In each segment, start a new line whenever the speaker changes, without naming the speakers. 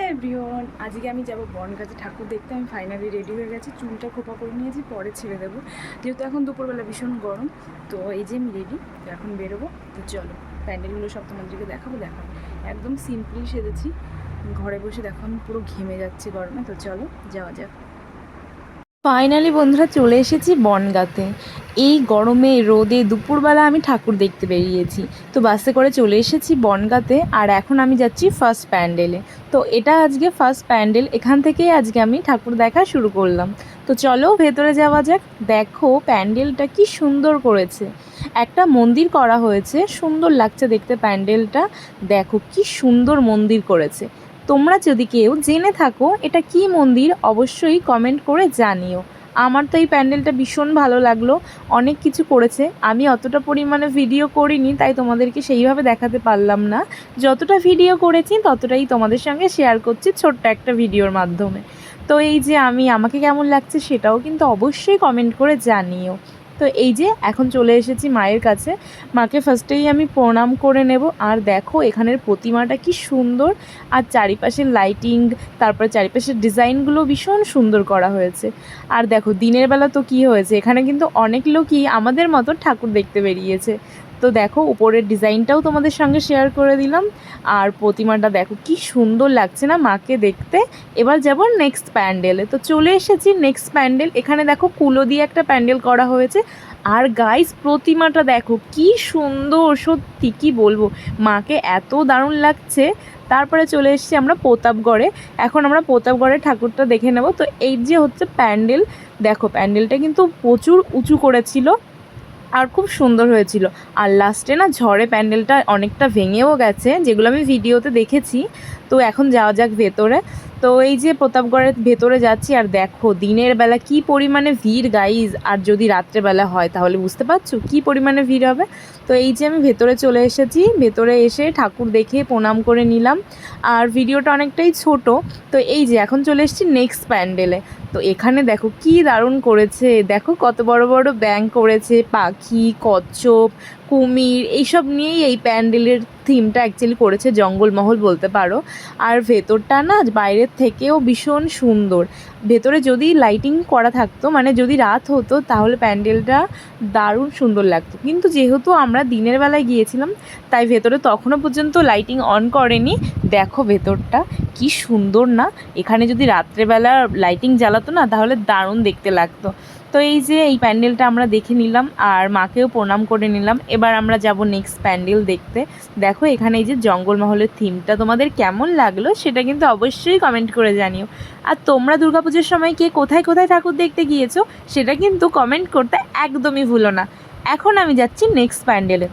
Hello everyone আজকে আমি যাব বনগাছে ঠাকুর দেখতে আমি ফাইনালি রেডি হয়ে গেছি। চুলটা খোপা করে নিয়েছি, পরে ছেড়ে দেবো। যেহেতু এখন দুপুরবেলা ভীষণ গরম, তো এই যে আমি রেডি তো এখন বেরোবো। তো চলো, প্যান্ডেলগুলো সব তোমাদেরকে দেখাবো দেখাবো একদম সিম্পলি সেজেছি। ঘরে বসে দেখো, আমি পুরো ঘেমে যাচ্ছে গরমে। তো চলো, যাওয়া যাক। ফাইনালি বন্ধুরা চলে এসেছি বনগাতে। এই গরমে, রোদে দুপুরবেলা আমি ঠাকুর দেখতে বেরিয়েছি। তো বাসে করে চলে এসেছি বনগাতে আর এখন আমি যাচ্ছি ফার্স্ট প্যান্ডেলে তো এটা আজকে ফার্স্ট প্যান্ডেল এখান থেকেই আজকে আমি ঠাকুর দেখা শুরু করলাম। তো চলো ভেতরে যাওয়া যাক। দেখো প্যান্ডেলটা কি সুন্দর করেছে। একটা মন্দির করা হয়েছে, সুন্দর লাগছে দেখতে প্যান্ডেলটা। দেখো কি সুন্দর মন্দির করেছে। তোমরা যদি কেউ জেনে থাকো এটা কি মন্দির, অবশ্যই কমেন্ট করে জানিও। আমার তো এই প্যান্ডেলটা ভীষণ ভালো লাগল, অনেক কিছু করেছে। আমি অতটা পরিমাণে ভিডিও করিনি, তাই তোমাদেরকে সেইভাবে দেখাতে পারলাম না। যতটা ভিডিও করেছি, ততটাই তোমাদের সঙ্গে শেয়ার করছি ছোট্ট একটা ভিডিওর মাধ্যমে। তো এই যে আমি, আমাকে কেমন লাগছে সেটাও কিন্তু অবশ্যই কমেন্ট করে জানিও। তো এই যে এখন চলে এসেছি মায়ের কাছে। মাকে ফার্স্টেই আমি প্রণাম করে নেব। আর দেখো, এখানের প্রতিমাটা কি সুন্দর। আর চারিপাশের লাইটিং তারপর চারিপাশের ডিজাইনগুলো ভীষণ সুন্দর করা হয়েছে। আর দেখো, দিনের বেলা তো কি হয়েছে? এখানে কিন্তু অনেক লোকই আমাদের মতো ঠাকুর দেখতে বেরিয়েছে। তো দেখো, উপরের ডিজাইনটাও তোমাদের সঙ্গে শেয়ার করে দিলাম। আর প্রতিমাটা দেখো, কি সুন্দর লাগছে না মাকে দেখতে। এবার যাব নেক্সট প্যান্ডেলে তো চলে এসেছি নেক্সট প্যান্ডেল এখানে দেখো, কুলো দিয়ে একটা প্যান্ডেল করা হয়েছে। আর গাইস প্রতিমাটা দেখো, কি সুন্দর, সত্যি কি বলব। মাকে এত দারুণ লাগছে। তারপরে চলে এসেছি আমরা প্রতাপগড়ে। এখন আমরা প্রতাপগড়ে ঠাকুরটা দেখে নেব। তো এই যে হচ্ছে প্যান্ডেল দেখো প্যান্ডেলটা কিন্তু প্রচুর উঁচু করেছিল। আর খুব সুন্দর হয়েছিল। আর লাস্টে না ঝড়ে প্যান্ডেলটা অনেকটা ভেঙেও গেছে, যেগুলো আমি ভিডিওতে দেখেছি। তো এখন যাওয়া যাক ভেতরে। তো এই যে প্রতাপগড়ের ভেতরে যাচ্ছি, আর দেখো দিনের বেলা কি পরিমাণে ভিড় গাইজ আর যদি রাত্রেবেলা হয় তাহলে বুঝতে পারছ? কি পরিমাণে ভিড় হবে? তো এই যে আমি ভেতরে চলে এসেছি, ভেতরে এসে ঠাকুর দেখে প্রণাম করে নিলাম। আর ভিডিওটা অনেকটাই ছোট, তো এই যে এখন চলে এসেছি নেক্সট প্যান্ডেলে তো এখানে দেখো কি দারুণ করেছে, দেখো কত বড় বড় ব্যাং করেছে, পাখি, কচ্ছপ কুমির, এইসব নিয়েই এই প্যান্ডেলের থিমটা অ্যাকচুয়ালি করেছে জঙ্গলমহল বলতে পারো। আর ভেতরটা না বাইরের থেকেও ভীষণ সুন্দর। ভেতরে যদি লাইটিং করা থাকতো মানে যদি রাত হতো, তাহলে প্যান্ডেলটা দারুণ সুন্দর লাগতো। কিন্তু যেহেতু আমরা দিনের বেলায় গিয়েছিলাম, তাই ভেতরে তখনও পর্যন্ত লাইটিং অন করেনি। দেখো ভেতরটা কি সুন্দর না? এখানে যদি রাত্রেবেলা লাইটিং জ্বালাতো না, তাহলে দারুণ দেখতে লাগতো। তো এই যে এই প্যান্ডেলটা আমরা দেখে নিলাম আর মাকেও প্রণাম করে নিলাম। এবার আমরা যাব নেক্সট প্যান্ডেল দেখতে। দেখো, এখানে এই যে জঙ্গলমহলের থিমটা তোমাদের কেমন লাগল সেটা কিন্তু অবশ্যই কমেন্ট করে জানিও। আর তোমরা দুর্গাপুজোর সময় কে কোথায় কোথায় ঠাকুর দেখতে গিয়েছো, সেটা কিন্তু কমেন্ট করতে একদমই ভুলো না। এখন আমি যাচ্ছি নেক্সট প্যান্ডেলে।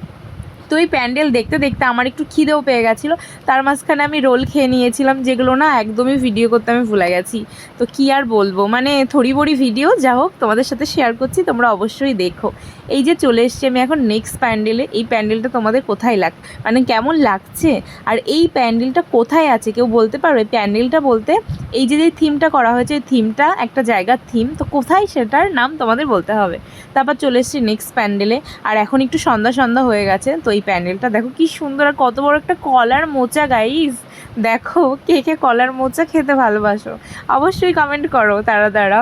তো এই প্যান্ডেল দেখতে দেখতে আমার একটু খিদেও পেয়ে গেছিল। তার মাঝখানে আমি রোল খেয়ে নিয়েছিলাম, যেগুলো না একদমই ভিডিও করতে আমি ভুলে গেছি। তো কি আর বলব? মানে থরি বড়ি ভিডিও যা হোক, তোমাদের সাথে শেয়ার করছি, তোমরা অবশ্যই দেখো। এই যে চলে এসছি আমি এখন নেক্সট প্যান্ডেলে। এই প্যান্ডেলটা তোমাদের কোথায় লাগ মানে কেমন লাগছে? আর এই প্যান্ডেলটা কোথায় আছে? কেউ বলতে পারবে প্যান্ডেলটা বলতে এই যে যে থিমটা করা হয়েছে, এই থিমটা একটা জায়গার থিম তো কোথায় সেটার নাম তোমাদের বলতে হবে। তারপর চলে এসছি নেক্সট প্যান্ডেলে। আর এখন একটু সন্ধ্যা সন্ধ্যা হয়ে গেছে, তো এই প্যান্ডেলটা দেখো কি সুন্দর আর কত বড় একটা কলার মোচা গাইস দেখো কে কে কলার মোচা খেতে ভালোবাসো। অবশ্যই কমেন্ট করো, তারা তারা।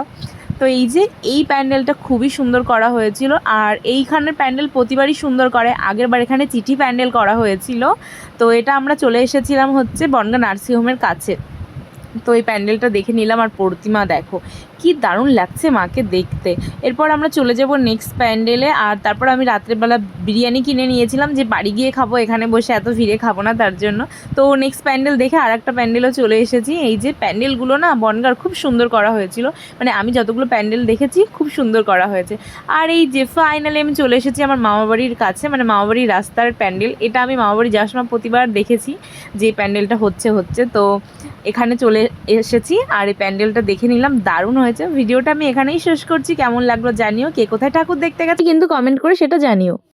তো এই যে এই প্যান্ডেলটা খুবই সুন্দর করা হয়েছিল আর এইখানের প্যান্ডেল প্রতিবারই সুন্দর করে। আগের বার এখানে চিঠি প্যান্ডেল করা হয়েছিল। তো এটা আমরা চলে এসেছিলাম হচ্ছে বনগা নার্সিংহোমের কাছে। তো এই প্যান্ডেলটা দেখে নিলাম আর প্রতিমা দেখো। কি দারুণ লাগছে মাকে দেখতে। এরপর আমরা চলে যাব নেক্সট প্যান্ডেলে আর তারপর আমি রাত্রেবেলা বিরিয়ানি কিনে নিয়েছিলাম যে বাড়ি গিয়ে খাব, এখানে বসে এত ভিড়ে খাব না তার জন্য। তো নেক্সট প্যান্ডেল দেখে আর একটা প্যান্ডেলও চলে এসেছি। এই যে প্যান্ডেলগুলো না বনগার খুব সুন্দর করা হয়েছিল। মানে আমি যতগুলো প্যান্ডেল দেখেছি খুব সুন্দর করা হয়েছে। আর এই যে ফাইনালি আমি চলে এসেছি আমার মামাবাড়ির কাছে মানে মামাবাড়ির রাস্তার প্যান্ডেল। এটা আমি মামাবাড়ি যাওয়ার সময় প্রতিবার দেখেছি যে প্যান্ডেলটা হচ্ছে হচ্ছে। তো এখানে চলে এসেছি আর এই প্যান্ডেলটা দেখে নিলাম, দারুণ হয়েছে। ভিডিওটা আমি এখানেই শেষ করছি, কেমন লাগল জানিও, কে কোথায় ঠাকুর দেখতে গেছে কিন্তু কমেন্ট করে সেটা জানিও।